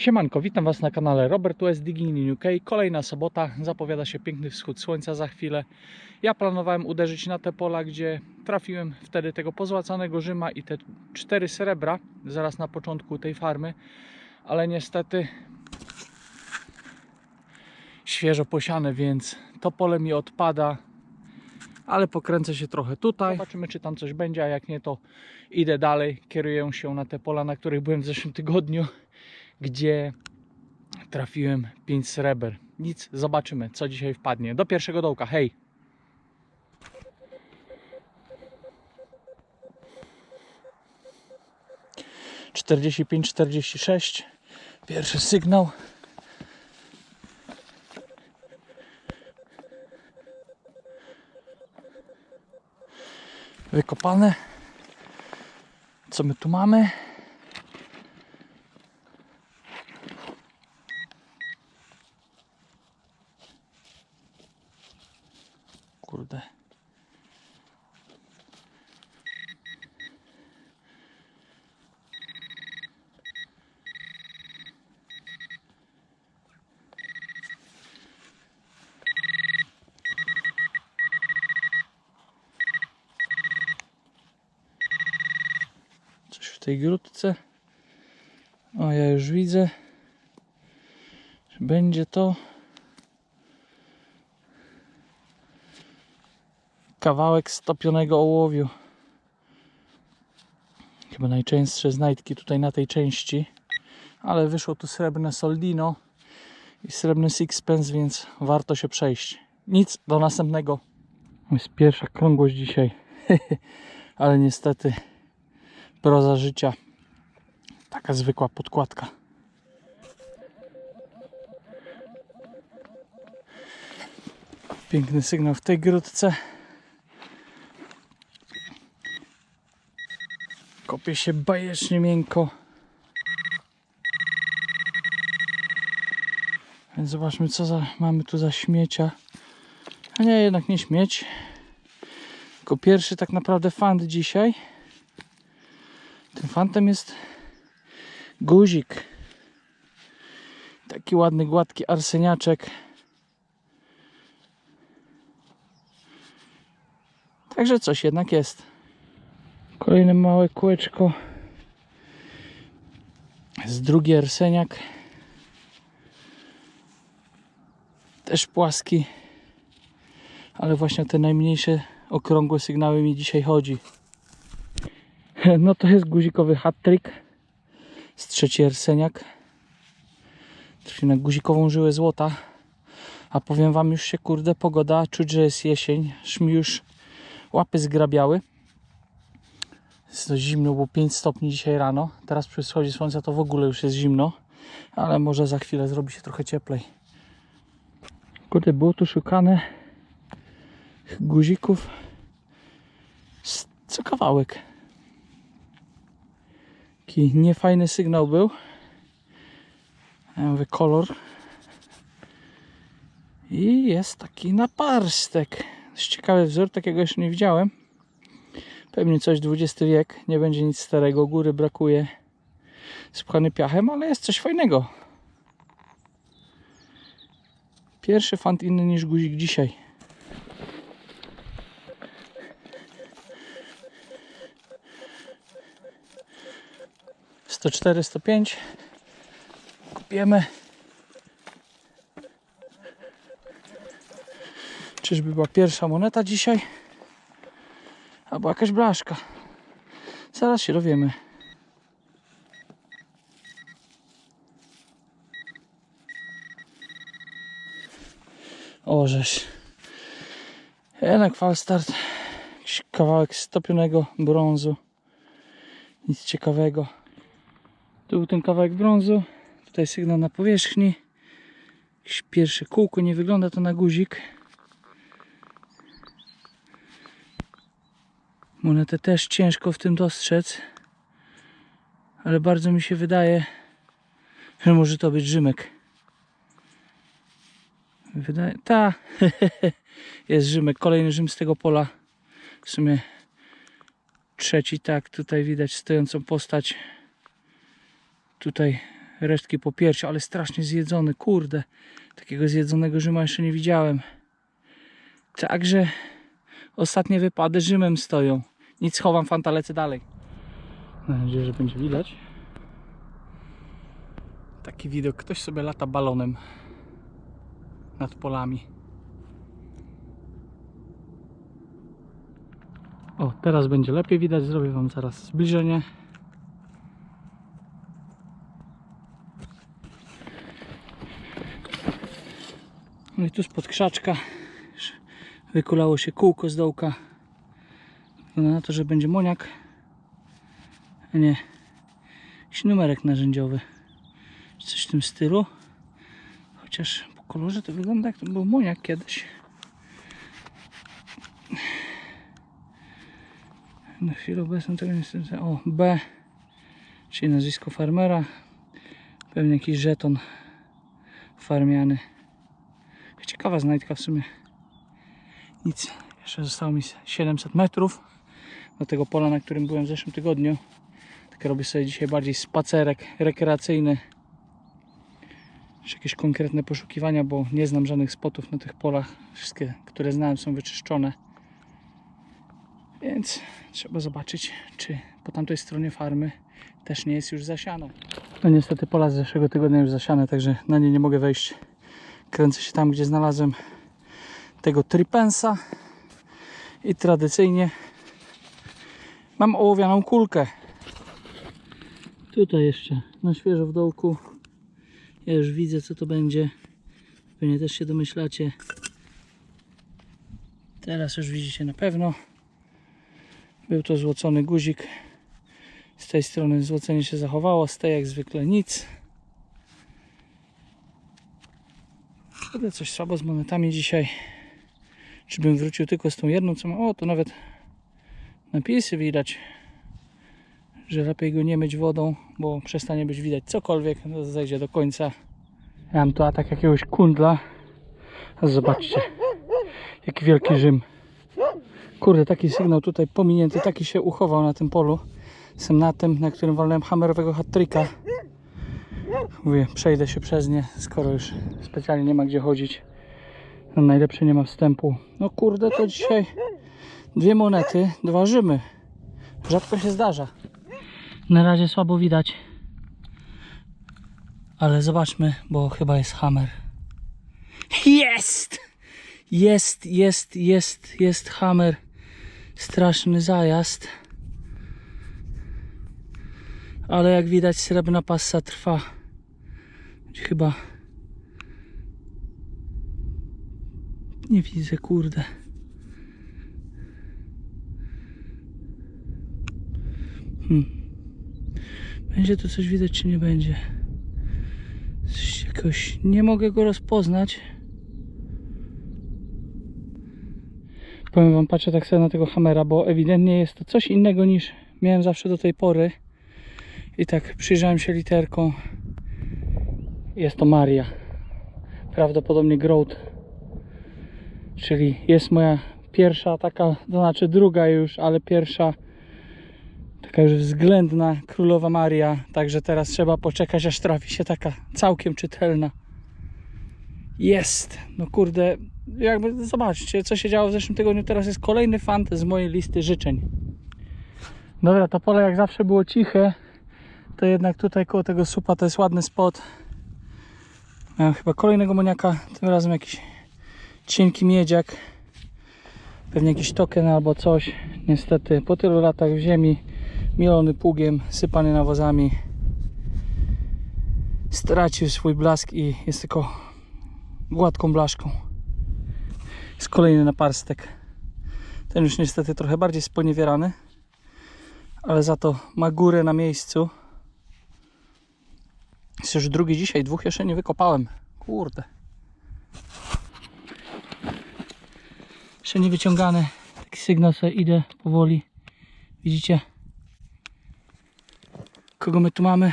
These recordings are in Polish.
Siemanko, witam Was na kanale Robert West Digging in UK. Kolejna sobota, zapowiada się piękny wschód słońca za chwilę. Ja planowałem uderzyć na te pola, gdzie trafiłem wtedy tego pozłacanego Rzyma i te cztery srebra, zaraz na początku tej farmy, ale niestety świeżo posiane, więc to pole mi odpada, ale pokręcę się trochę tutaj. Zobaczymy, czy tam coś będzie, a jak nie, to idę dalej. Kieruję się na te pola, na których byłem w zeszłym tygodniu gdzie trafiłem 5 sreber. Nic, zobaczymy, co dzisiaj wpadnie. Do pierwszego dołka, hej! Czterdzieści pięć, czterdzieści sześć. Pierwszy sygnał. Wykopane. Co my tu mamy? Kurde. Coś w tej grudce. O, ja już widzę. Będzie to. kawałek stopionego ołowiu. Chyba najczęstsze znajdki tutaj na tej części. Ale wyszło tu srebrne soldino i srebrny sixpence, więc warto się przejść. Nic, do następnego. Jest pierwsza krągłość dzisiaj. ale niestety proza życia. Taka zwykła podkładka. Piękny sygnał w tej grudce. Kopie się bajecznie miękko. Więc zobaczmy co za, mamy tu za śmiecia. A nie, jednak nie śmieć. Tylko pierwszy tak naprawdę fant dzisiaj. Fantem jest guzik. Taki ładny, gładki arseniaczek. Także coś jednak jest. Kolejne małe kółeczko. Z drugi arseniak. Też płaski. Ale właśnie te najmniejsze okrągłe sygnały mi dzisiaj chodzi. No to jest guzikowy hat-trick. Z trzeci arseniak. Trafi na guzikową żyłę złota. A powiem wam już się kurde pogoda, czuć, że jest jesień. Aż mi już łapy zgrabiały. Jest to zimno, było 5 stopni dzisiaj rano. Teraz przy wschodzie słońca to w ogóle już jest zimno. Ale może za chwilę zrobi się trochę cieplej. Kurde, było tu szukane guzików. Co kawałek. Taki niefajny sygnał był. Ja mówię kolor. I jest taki naparstek. Ciekawy wzór, takiego jeszcze nie widziałem. Pewnie coś XX wiek, nie będzie nic starego, góry brakuje. Spchany piachem, ale jest coś fajnego. Pierwszy fant inny niż guzik dzisiaj. Sto cztery, sto pięć. Kupiemy. Czyżby była pierwsza moneta dzisiaj? Albo jakaś blaszka. Zaraz się dowiemy. O, żeś. Jednak falstart. Jakiś kawałek stopionego brązu. Nic ciekawego. Tu był ten kawałek brązu. Tutaj sygnał na powierzchni. Jakieś pierwsze kółko. Nie wygląda to na guzik. Monetę też ciężko w tym dostrzec. Ale bardzo mi się wydaje, że może to być Rzymek. Wydaje, ta, jest Rzymek, kolejny Rzym z tego pola. W sumie trzeci, tak, tutaj widać stojącą postać. Tutaj resztki po piersi, ale strasznie zjedzony, kurde. Takiego zjedzonego Rzyma jeszcze nie widziałem. Także ostatnie wypady Rzymem stoją. Nic chowam, fanta lecę dalej. Mam nadzieję, że będzie widać. Taki widok, ktoś sobie lata balonem nad polami. O, teraz będzie lepiej widać, zrobię Wam zaraz zbliżenie. No i tu spod krzaczka wykulało się kółko z dołka. Wygląda na to, że będzie moniak, a nie jakiś numerek narzędziowy. Coś w tym stylu. Chociaż po kolorze to wygląda jak to był moniak kiedyś. Na chwilę obecną tego niestety. O, B, czyli nazwisko farmera. Pewnie jakiś żeton farmiany. Ciekawa znajdka w sumie. Nic, jeszcze zostało mi 700 metrów do tego pola, na którym byłem w zeszłym tygodniu. Tak robię sobie dzisiaj bardziej spacerek rekreacyjny. Czy jakieś konkretne poszukiwania, bo nie znam żadnych spotów na tych polach. Wszystkie, które znałem są wyczyszczone. Więc trzeba zobaczyć, czy po tamtej stronie farmy też nie jest już zasiane. No niestety pola z zeszłego tygodnia już zasiane, także na nie nie mogę wejść. Kręcę się tam, gdzie znalazłem tego tripensa i tradycyjnie mam ołowianą kulkę. Tutaj jeszcze na świeżo w dołku. Ja już widzę, co to będzie. Pewnie też się domyślacie. Teraz już widzicie na pewno. Był to złocony guzik. Z tej strony złocenie się zachowało, z tej jak zwykle nic. Kurde, coś słabo z monetami dzisiaj. Czy bym wrócił tylko z tą jedną, co mam? O, tu nawet napisy widać, że lepiej go nie myć wodą, bo przestanie być widać cokolwiek, no, zejdzie do końca. Ja mam tu atak jakiegoś kundla. Zobaczcie, jaki wielki Rzym. Kurde, taki sygnał tutaj pominięty, taki się uchował na tym polu. Jestem na tym, na którym walnąłem hammerowego hat-tricka. Mówię, przejdę się przez nie, skoro już specjalnie nie ma gdzie chodzić. No najlepsze nie ma wstępu. No kurde, to dzisiaj dwie monety, dwa Rzymy. Rzadko się zdarza. Na razie słabo widać. Ale zobaczmy, bo chyba jest hammer. Jest! Jest, jest, jest, jest hammer. Straszny zajazd. Ale jak widać srebrna passa trwa. Chyba nie widzę, kurde. Hmm. Będzie tu coś widać, czy nie będzie? Jakoś nie mogę go rozpoznać. Powiem wam, patrzę tak sobie na tego hamera, bo ewidentnie jest to coś innego niż miałem zawsze do tej pory. I tak przyjrzałem się literką. Jest to Maria. Prawdopodobnie Groat. Czyli jest moja pierwsza taka, to znaczy druga już, ale pierwsza taka już względna królowa Maria. Także teraz trzeba poczekać, aż trafi się taka całkiem czytelna. Jest! No kurde, jakby zobaczcie, co się działo w zeszłym tygodniu. Teraz jest kolejny fant z mojej listy życzeń. Dobra, to pole jak zawsze było ciche. To jednak tutaj koło tego supa to jest ładny spot. Miałem chyba kolejnego moniaka, tym razem jakiś cienki miedziak. Pewnie jakiś token albo coś. Niestety po tylu latach w ziemi, mielony pługiem, sypany nawozami, stracił swój blask i jest tylko gładką blaszką. Jest kolejny naparstek. Ten już niestety trochę bardziej sponiewierany, ale za to ma górę na miejscu. Jest już drugi dzisiaj, dwóch jeszcze nie wykopałem. Kurde. Jeszcze nie wyciągany. Taki sygnał sobie idę powoli. Widzicie? Kogo my tu mamy?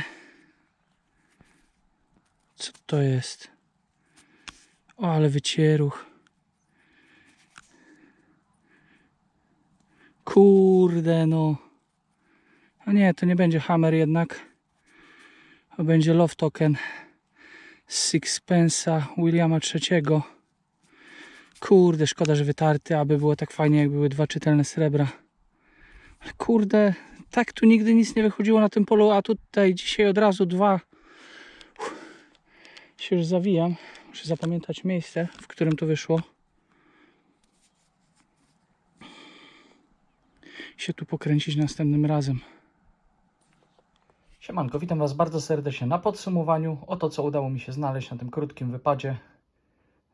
Co to jest? O, ale wycieruch. Kurde no. A nie, to nie będzie hammer jednak. Będzie Love Token z Sixpensa Williama III. Kurde, szkoda, że wytarty, aby było tak fajnie, jak były dwa czytelne srebra. Ale kurde, tak tu nigdy nic nie wychodziło na tym polu, a tutaj dzisiaj od razu dwa. Uff, się już zawijam. Muszę zapamiętać miejsce, w którym to wyszło. się tu pokręcić następnym razem. Siemanko, witam Was bardzo serdecznie na podsumowaniu. Oto co udało mi się znaleźć na tym krótkim wypadzie.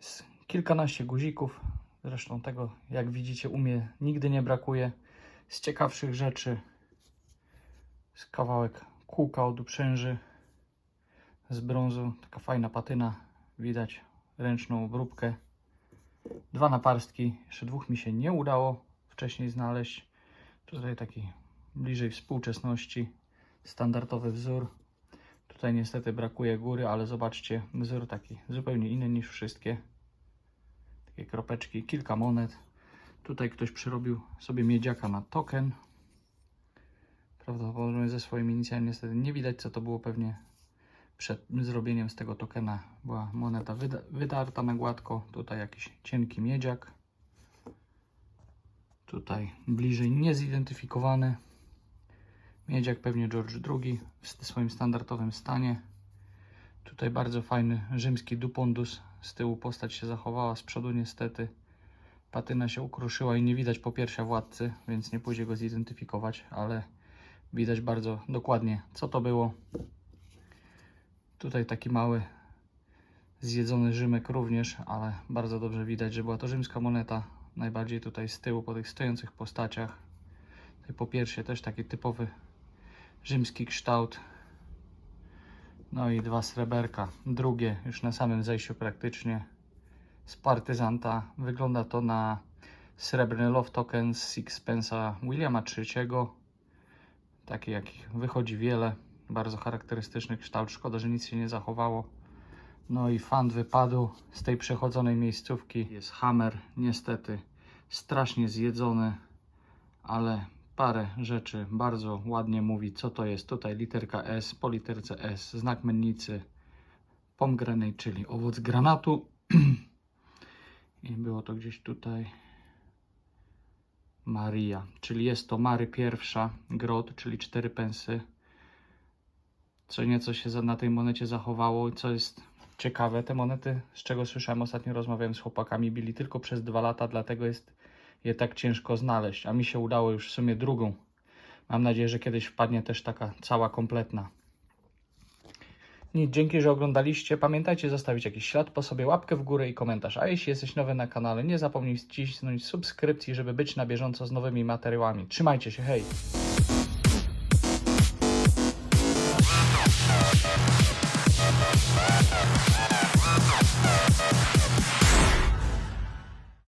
Z kilkanaście guzików. Zresztą tego, jak widzicie, u mnie nigdy nie brakuje. Z ciekawszych rzeczy. Z kawałek kółka od uprzęży. Z brązu. Taka fajna patyna. Widać ręczną obróbkę. Dwa naparstki. Jeszcze dwóch mi się nie udało wcześniej znaleźć. Tutaj taki bliżej współczesności, standardowy wzór. Tutaj niestety brakuje góry, ale zobaczcie, wzór taki zupełnie inny niż wszystkie. Takie kropeczki, kilka monet. Tutaj ktoś przyrobił sobie miedziaka na token. Prawdopodobnie ze swoimi inicjami niestety nie widać co to było pewnie przed zrobieniem z tego tokena. Była moneta wyda wydarta na gładko. Tutaj jakiś cienki miedziak. Tutaj bliżej niezidentyfikowany. Miedziak pewnie George II w swoim standardowym stanie. Tutaj bardzo fajny rzymski dupondus. Z tyłu postać się zachowała, z przodu niestety patyna się ukruszyła i nie widać popiersia władcy, więc nie pójdzie go zidentyfikować, ale widać bardzo dokładnie co to było. Tutaj taki mały zjedzony Rzymek również, ale bardzo dobrze widać, że była to rzymska moneta najbardziej tutaj z tyłu po tych stojących postaciach. Tutaj po pierwsze też taki typowy rzymski kształt. No i dwa sreberka. Drugie już na samym zejściu praktycznie z partyzanta. Wygląda to na srebrny love token z Sixpensa Williama III. Taki jakich wychodzi wiele. Bardzo charakterystyczny kształt. Szkoda, że nic się nie zachowało. No i fan wypadł z tej przechodzonej miejscówki. Jest hammer, niestety strasznie zjedzony, ale parę rzeczy bardzo ładnie mówi, co to jest. Tutaj literka S, po literce S, znak mennicy, pomgranate, czyli owoc granatu. I było to gdzieś tutaj. Maria, czyli jest to Mary pierwsza, grot, czyli cztery pensy. Co nieco się na tej monecie zachowało, co jest ciekawe, te monety, z czego słyszałem ostatnio rozmawiałem z chłopakami, bili tylko przez dwa lata, dlatego jest je tak ciężko znaleźć, a mi się udało już w sumie drugą. Mam nadzieję, że kiedyś wpadnie też taka cała kompletna. Nic, dzięki, że oglądaliście. Pamiętajcie zostawić jakiś ślad po sobie, łapkę w górę i komentarz. A jeśli jesteś nowy na kanale, nie zapomnij wcisnąć subskrypcji, żeby być na bieżąco z nowymi materiałami. Trzymajcie się, hej!